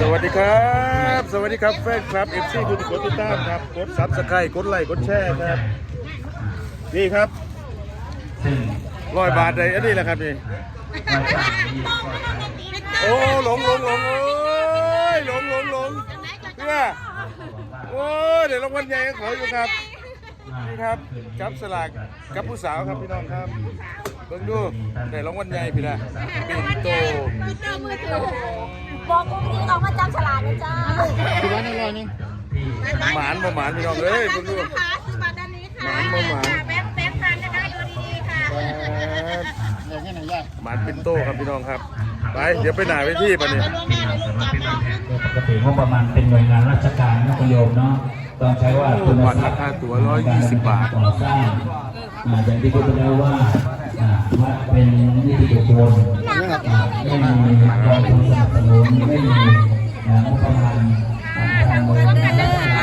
สวัสดีครับ สวัสดีครับแฟนครับเอฟซีคุณกดติดตามครับ กดซับสไครต์กดไลค์กดแชร์ครับ นี่ครับร้อยบาทเลยอันนี้แหละครับนี่ โอ้หลงหลงหลงโอ้ยหลงหลงหลงเนี่ยโอ้เดี๋ยวรางวัลใหญ่ขออยู่ครับ นี่ครับจับสลากกับผู้สาวครับพี่น้องครับ เบิ่งดูได้รางวัลใหญ่พี่ละปิ่นโตบอกกูดีออกมาจับฉลากนะจ้าคือว่าในรอยนึงหมานบ่หมานพี่น้องเอ้ยเบิ่งดูค่ะซื้อมาด้านนี้ค่ะหมานบ่หมานแบงค์แบงค์พันนะคะดูดีๆค่ะอย่างนี้ไหนยากหมานปิ่นโตครับพี่น้องครับไปเดี๋ยวไปหนาไปที่ปะเนี่ยปกติงบประมาณเป็นหน่วยงานราชการนะคุณโยมเนาะต้องใช้ว่าคุณทรัพย์ค่าตั๋ว120 บาทก่อสร้างอ่าอย่างที่พูดไปแล้วว่าอ่า วัดเป็นนิติบุคคลไม่มีกองทุนสนับสนุนไม่มีงบประมาณทางการเงิน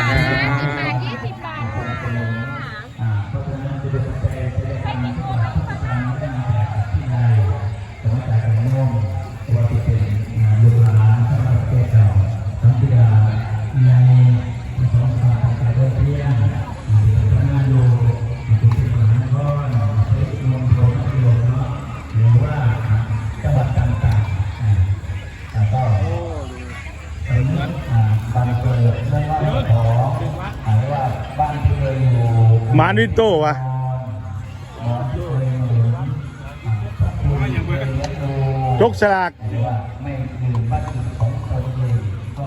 คยเลี้ยงดูจกสลากหรือว่าไม่อยู่บ้านของตนเองก็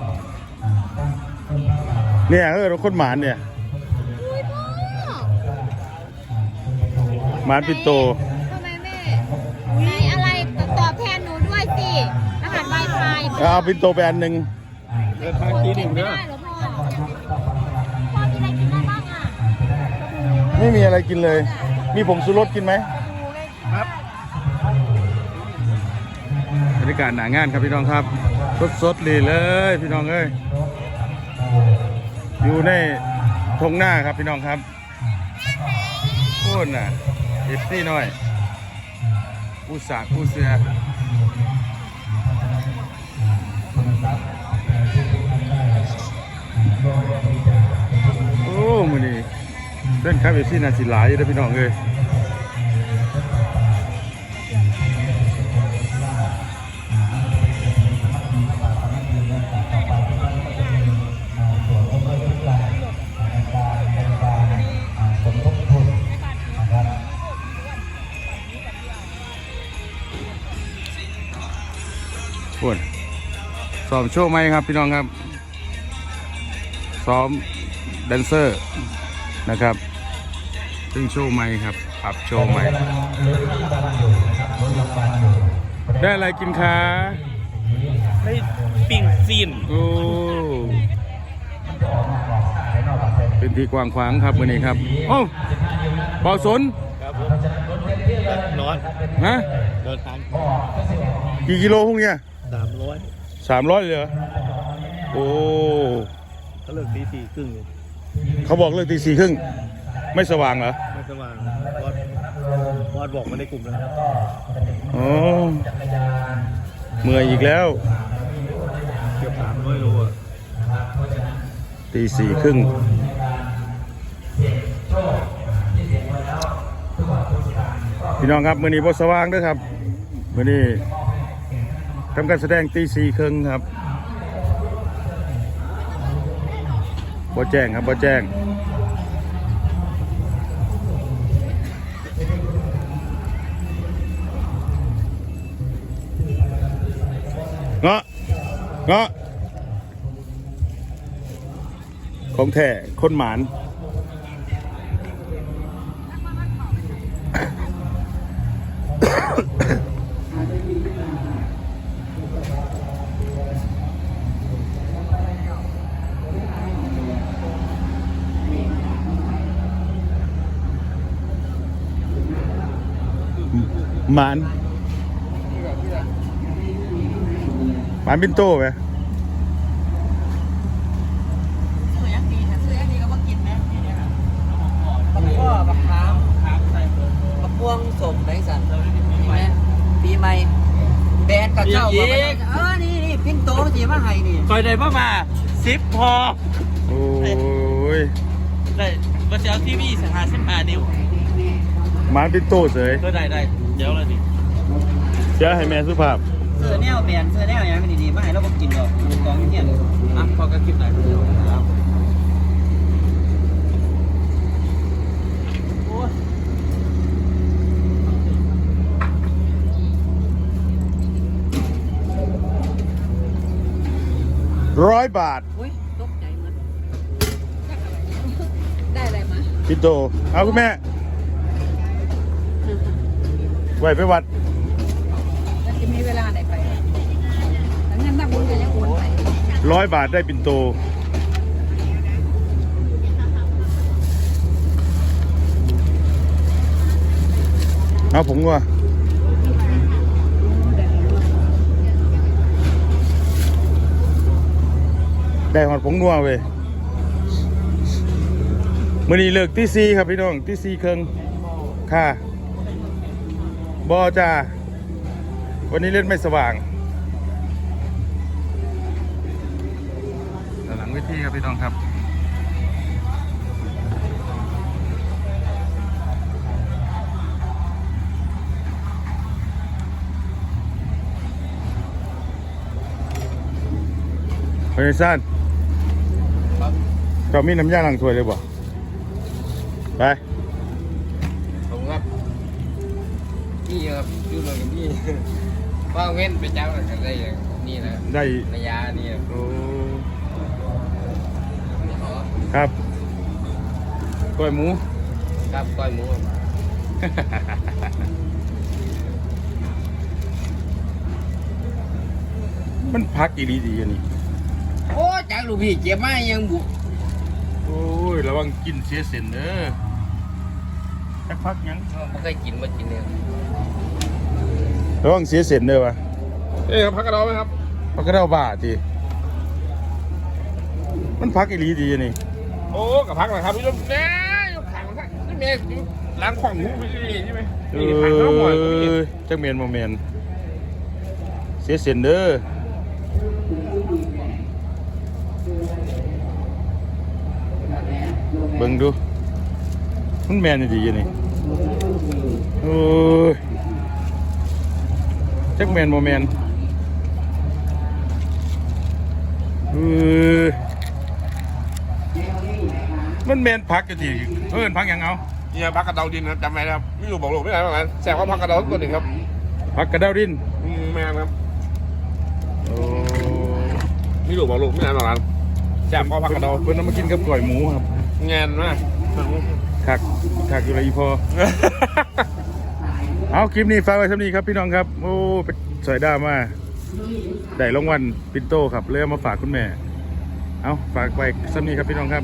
อ่าตั้งต้นพระป่าเนี่ยเออคนหมานเนี่ยหมานปิ่นโตทำไมแม่มีอะไรตอบแทนหนูด้วยสิรหัสไวไฟเอาปิ่นโตไปอันหนึ่งเดินทางกินอีกเด้อได้เหรอพ่อพ่อ ไม่มีอะไรกินเลย มีผงชูรสกินไหมครับบรรยากาศหนางานครับพี่น้องครับ สดๆเลยเลยพี่น้องเอ้ยอยู่ในทงหน้าครับพี่น้องครับโค่นน่ะเอฟซี่หน่อยผู้สากผู้เสือ ครับเอฟซี่นาสิหลายอยู่เด้อพี่น้องเอ้ยโค่นซ้อมโชว์ไหมครับพี่น้องครับ ซ้อมแดนเซอร์นะครับ ซึ่งโชว์ใหม่ครับปรับโชว์ใหม่ ได้อะไรกินคะได้ปิ่งซีนโอ้เป็นที่กว้างขวางครับวันนี้ครับโอ้เบาสนครับร้อนฮะเดินทางกี่กิโลพวกเนี้ยสามร้อยสามร้อยเลยเหรอโอ้เขาเลิกตีสี่ครึ่งเลยเขาบอกเลิกตีสี่ครึ่ง ไม่สว่างเหรอไม่สว่างวอดวอดบอกมาในกลุ่มแล้วอ๋อเมื่อยอีกแล้ว เกือบสามร้อยโลอะตีสี่ครึ่งพี่น้องครับมือนี้บสว่างเด้วยครับมือนี้ทำการแสดงตีสี่ครึ่งครับบ่แจ้งครับบ่แจ้ง เงาะเงาะของแท้คนหมานหมาน หมานบินโต้ไหมบักข้อบักขามบักพวงสมแบงสันมีไหมปีใหม่แบรนด์กับเจ้าอีกเออนี่นี่พิ้งโตมันจะมาให้นี่คอยได้มามาสิบพอโอ้ยได้มาเซลทีวีสหาสิบห้านิ้วหมาเป็นโตเสยก็ได้ได้เดี๋ยวเลยดิเดี๋ยวให้แม่สุภาพ เสื้อแนวแบรนด์เสื้อแนวอย่างนี้ดีๆมาให้เราบ่กินดอกกองเงี้ยอะพอก็คลิปไหนครับโอ้ยร้อยบาท อุ้ยตกใจมันได้อะไรมาพี่โตเอาคุณแม่ไหวไปวัด ร้อยบาทได้ปินโต เอาผมว่าได้หอดผงนัวเว้ยมื่อนี้เลิกที่ซีครับพี่น้องที่ซีเครื่องค่ะ บอจ้า วันนี้เล่นไม่สว่าง หลังเวทีครับพี่น้องครับเฮ้ยซ่านเรามีน้ำยาล้างถ้วยเลยบ่ไปผมครับพี่ครับดูหน่อยกับพี่ว่างเว้นไปเจ้าหน่อยกันได้อย่างนี่นะได้ระยะนี่นะโอ้ ครับกล้วยหมู ครับก้อยหมูครับมันพักอีดีดีอันนี้โอ้จากลูกพี่เจ็บมายังบุโอ้ยระวังกินเสียเส้นเด้อจักพักหยังไม่เคยกินมากินเลยระวังเสียเส้นเด้อวะเอ้ยพักกระดองไหมครับพักก็ได้บาททีมันพักอีดีดีอันนี้ โอ้กับพักนะครับพี่ชมแน่ยกขังครับนี่เมย์ล้างของหูไปนี่ใช่ไหมเอนี่ขังน้ำหมดก็มีอจักเมียนบ่เมียนเสียเส้นเด้อเบิ่งดูมันแมนดีอันนี้โอ้ยจักแมนบ่แมนเออ มันแมนพักกันทีเพิ่นพักหยังเอาเนี่ยพักกระเดาดินครับจำไว้นะครับไม่รู้บอกลูกไม่ได้ว่าแสบว่าพักกระเดาตัวหนึ่งครับพักกระเดาวดินอืมแม่ครับโอ้ไม่รู้บอกลูกไม่ได้หรอกนะแสบว่าพักกระเดาเพิ่นเอามากินกับก่อยหมูครับเงินมากคักคักอยู่ไรอีพอเอาคลิปนี้ฝากไว้เท่านี้ครับพี่น้องครับโอ้เป็นสวยด้ามาได้รางวัลปินโตครับเลยเอามาฝากคุณแม่เอาฝากไว้สักนี้ครับพี่น้องครับ